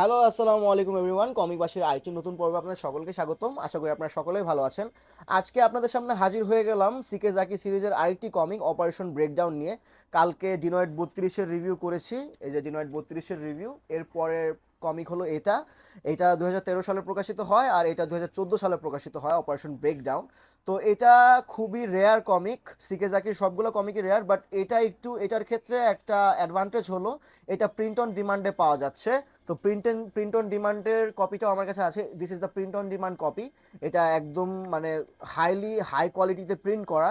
Hello, আসসালামু আলাইকুম everyone. Comic বাসের আরেকটি নতুন পর্বে আপনাদের সকলকে স্বাগতম। আশা করি আপনারা সকলেই ভালো আছেন। আজকে আপনাদের সামনে হাজির হয়ে গেলাম সিকে জাকি সিরিজের আরেকটি কমিক অপারেশন ব্রেকডাউন নিয়ে। কালকে ডিনয়েড বত্রিশের রিভিউ করেছি। এই যে ডিনয়েড বত্রিশের রিভিউ এরপরের কমিক হলো এটা। এটা দু হাজার তেরো সালে প্রকাশিত হয় আর এটা দু হাজার চোদ্দ সালে প্রকাশিত হয় অপারেশন ব্রেকডাউন তো এটা খুবই রেয়ার কমিক সিকে জাকির সবগুলো কমিকই রেয়ার বাট এটা একটু, এটার ক্ষেত্রে একটা অ্যাডভান্টেজ হলো, এটা প্রিন্ট অন ডিমান্ডে পাওয়া যাচ্ছে। তো প্রিন্ট প্রিন্ট অন ডিমান্ডের কপিটাও আমার কাছে আছে। This is the print on demand copy এটা একদম মানে হাইলি হাই কোয়ালিটিতে প্রিন্ট করা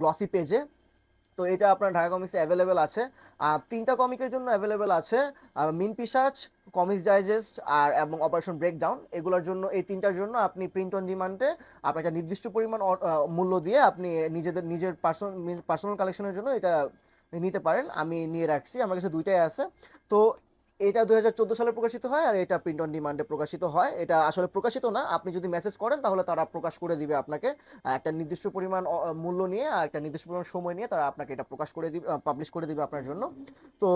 গ্লসি পেজে তো এটা আপনার ঢাকা কমিক্সে অ্যাভেলেবেল আছে। আর তিনটা কমিকের জন্য অ্যাভেলেবেল আছে মিন পিসাচ কমিক্স ডাইজেস্ট আর এবং অপারেশন ব্রেকডাউন এগুলোর জন্য, এই তিনটার জন্য আপনি প্রিন্ট অন ডিমান্ডে আপনার একটা নির্দিষ্ট পরিমাণ মূল্য দিয়ে আপনি নিজেদের, নিজের পার্সোনাল পার্সোনাল কালেকশনের জন্য এটা নিতে পারেন। আমি নিয়ে রাখছি, আমার কাছে দুইটাই আছে। তো এটা দু হাজার চোদ্দ সালে প্রকাশিত হয় আর এটা প্রিন্ট অন ডিমান্ডে প্রকাশিত হয়। এটা আসলে প্রকাশিত না, আপনি যদি মেসেজ করেন তাহলে তারা প্রকাশ করে দিবে আপনাকে একটা নির্দিষ্ট পরিমাণ মূল্য নিয়ে আর একটা নির্দিষ্ট পরিমাণ সময় নিয়ে তারা আপনাকে এটা প্রকাশ করে দিবে পাবলিশ করে দিবে আপনার জন্য। তো,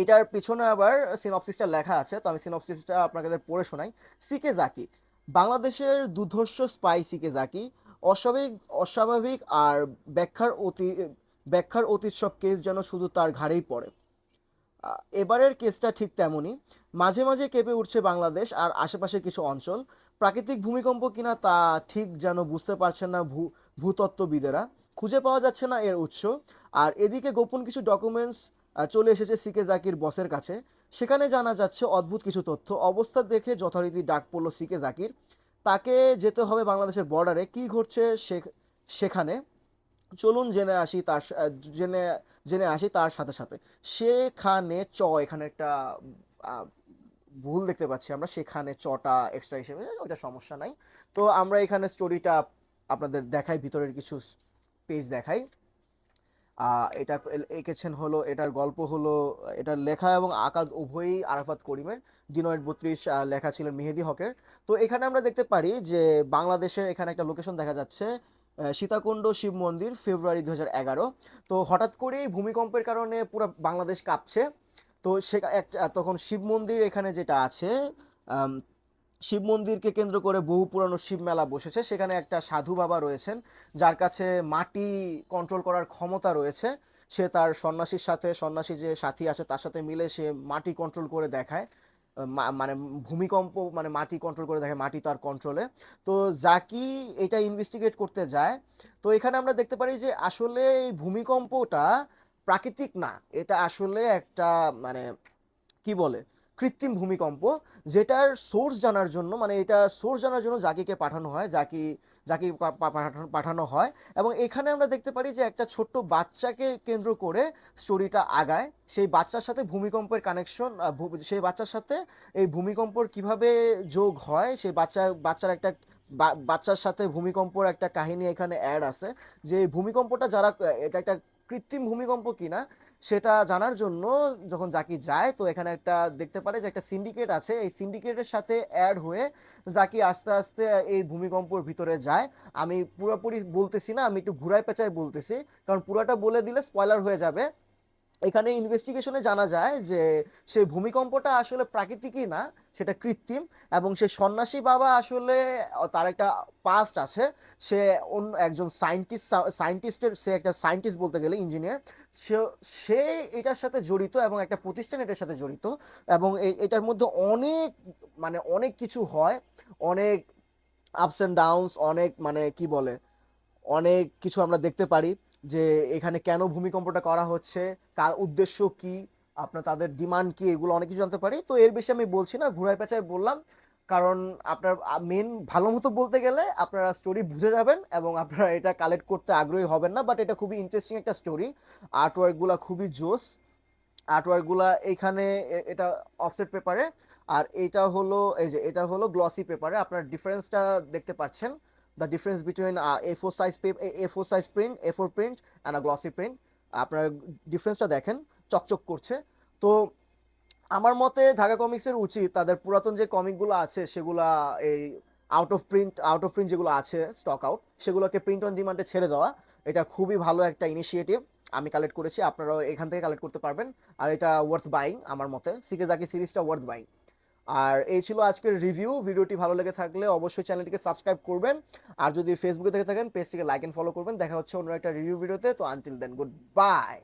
এটার পিছনে আবার সিনপসিসটা লেখা আছে, তো আমি সিনপসিসটা আপনাদের পড়ে শোনাই। সিকে জাকি বাংলাদেশের দুর্ধর্ষ স্পাই সিকে জাকি অস্বাভাবিক অস্বাভাবিক আর ব্যাখ্যার অতি, ব্যাখ্যার অতীত সব কেস যেন শুধু তার ঘাড়েই পড়ে। এবারের কেসটা ঠিক তেমনই। মাঝে মাঝে কেঁপে উঠছে বাংলাদেশ আর আশেপাশের কিছু অঞ্চল। প্রাকৃতিক ভূমিকম্প কিনা তা ঠিক যেন বুঝতে পারছেন না ভূ, ভূতত্ত্ববিদেরা। খুঁজে পাওয়া যাচ্ছে না এর উৎস। আর এদিকে গোপন কিছু ডকুমেন্টস চলে এসেছে সিকে জাকির বসের কাছে। সেখানে জানা যাচ্ছে অদ্ভুত কিছু তথ্য। অবস্থা দেখে যথারীতি ডাক পড়ল সিকে জাকির। তাকে যেতে হবে বাংলাদেশের বর্ডারে কি ঘটছে সেখানে? চলুন জেনে আসি তার জেনে জেনে আসি তার সাথে সাথে। সেখানে চ, এখানে একটা ভুল দেখতে পাচ্ছি আমরা। সেখানে চটা এক্সট্রা হিসেবে, ওইটা সমস্যা নাই। তো আমরা এখানে স্টোরিটা আপনাদের দেখাই, ভিতরের কিছু পেজ দেখাই। এটা এঁকেছেন হলো, এটার গল্প হলো, এটার লেখা এবং আঁকা উভয়ই আরাফাত করিমের। দিনয়ের বত্রিশ লেখা ছিলেন মেহেদি হকের। তো এখানে আমরা দেখতে পারি যে বাংলাদেশের এখানে একটা লোকেশন দেখা যাচ্ছে। সীতাকুণ্ড, শিব মন্দির, ফেব্রুয়ারি দু এগারো। তো হঠাৎ করেই ভূমিকম্পের কারণে পুরো বাংলাদেশ কাঁপছে। তো সে একটা, তখন শিব মন্দির এখানে যেটা আছে শিব মন্দিরকে কেন্দ্র করে বহু পুরানো শিব মেলা বসেছে। সেখানে একটা সাধু বাবা রয়েছেন, যার কাছে মাটি কন্ট্রোল করার ক্ষমতা রয়েছে। সে তার সন্ন্যাসীর সাথে, সন্ন্যাসী যে সাথী আছে, তার সাথে মিলে সে মাটি কন্ট্রোল করে দেখায়। মানে ভূমিকম্প মানে মাটি কন্ট্রোল করে দেখে, মাটি তার কন্ট্রোলে তো জাকি এটা ইনভেস্টিগেট করতে যায়। তো এখানে আমরা দেখতে পারি যে আসলে এই ভূমিকম্পটা প্রাকৃতিক না। এটা আসলে একটা মানে কি বলে? কৃত্রিম ভূমিকম্প, যেটার সোর্স জানার জন্য মানে এটা সোর্স জানার জন্য জাকিকে পাঠানো হয়, জাকি জাকি পাঠানো হয় এবং এখানে আমরা দেখতে পারি যে একটা ছোট্ট বাচ্চাকে কেন্দ্র করে স্টোরিটা আগায়। সেই বাচ্চার সাথে ভূমিকম্পের কানেকশন সেই বাচ্চার সাথে এই ভূমিকম্পর কীভাবে যোগ হয়, সেই বাচ্চা, বাচ্চার একটা বাচ্চার সাথে ভূমিকম্পর একটা কাহিনী এখানে অ্যাড আছে যে ভূমিকম্পটা যারা এটা একটা কৃত্রিম ভূমিকম্প কিনা, সেটা জানার জন্য যখন জাকি যায়, তো এখানে একটা দেখতে পারে যে একটা সিন্ডিকেট আছে। এই সিন্ডিকেটের সাথে অ্যাড হয়ে জাকি আস্তে আস্তে এই ভূমিকম্পর ভিতরে যায়। আমি পুরোপুরি বলতেছি না, আমি একটু ঘুরায় পেঁচায় বলতেছি। কারণ পুরোটা বলে দিলে স্পয়লার হয়ে যাবে। এখানে ইনভেস্টিগেশনে জানা যায় যে সেই ভূমিকম্পটা আসলে প্রাকৃতিকই না, সেটা কৃত্রিম এবং সেই সন্ন্যাসী বাবা আসলে তার একটা পাস্ট আছে। সে অন্য একজন সায়েন্টিস্ট সায়েন্টিস্টের সে একটা সায়েন্টিস্ট বলতে গেলে ইঞ্জিনিয়ার সে সে এটার সাথে জড়িত এবং একটা প্রতিষ্ঠান এটার সাথে জড়িত এবং এটার মধ্যে অনেক মানে অনেক কিছু হয়। অনেক আপস অ্যান্ড ডাউনস অনেক মানে কি বলে, অনেক কিছু আমরা দেখতে পারি। যে এখানে কেন ভূমিকম্পটা করা হচ্ছে কার উদ্দেশ্য কি, আপনার তাদের ডিমান্ড কি, এগুলো অনেক কিছু জানতে পারি। তো এর বেশি আমি বলছি না, ঘুরায় পেঁচায় বললাম। কারণ আপনার মেন ভালো মতো বলতে গেলে আপনারা স্টোরি বুঝে যাবেন এবং আপনারা এটা কালেক্ট করতে আগ্রহী হবেন না বাট এটা খুবই ইন্টারেস্টিং একটা স্টোরি আর্টওয়ার্কগুলো খুবই জোস। আর্টওয়ার্কগুলা এইখানে এটা অফসেট পেপারে আর এটা হলো, এই যে, এটা হলো গ্লসি পেপারে আপনার ডিফারেন্সটা দেখতে পাচ্ছেন। Difference between A four size A four size print A four print and a glossy print আপনার ডিফারেন্সটা দেখেন, চকচক করছে। তো আমার মতে ঢাকা কমিক্সের উচিত তাদের পুরাতন যে কমিকগুলো আছে, সেগুলা এই out of print out of print যেগুলো আছে স্টক আউট সেগুলোকে প্রিন্ট অন ডিমান্ডে ছেড়ে দেওয়া, এটা খুবই ভালো একটা ইনিশিয়েটিভ আমি কালেক্ট করেছি, আপনারাও এখান থেকে কালেক্ট করতে পারবেন। আর এটা ওয়ার্থ বাইং আমার মতে। সিকেজাকি সিরিজটা ওয়ার্থ বাইং আর এই ছিল আজকের রিভিউ ভিডিওটি ভালো লেগে থাকলে অবশ্যই চ্যানেলটিকে সাবস্ক্রাইব করবেন। আর যদি ফেসবুকে দেখে থাকেন পেজটিকে লাইক এন্ড ফলো করবেন। দেখা হচ্ছে অন্য একটা রিভিউ ভিডিওতে তো। আনটিল দেন গুড বাই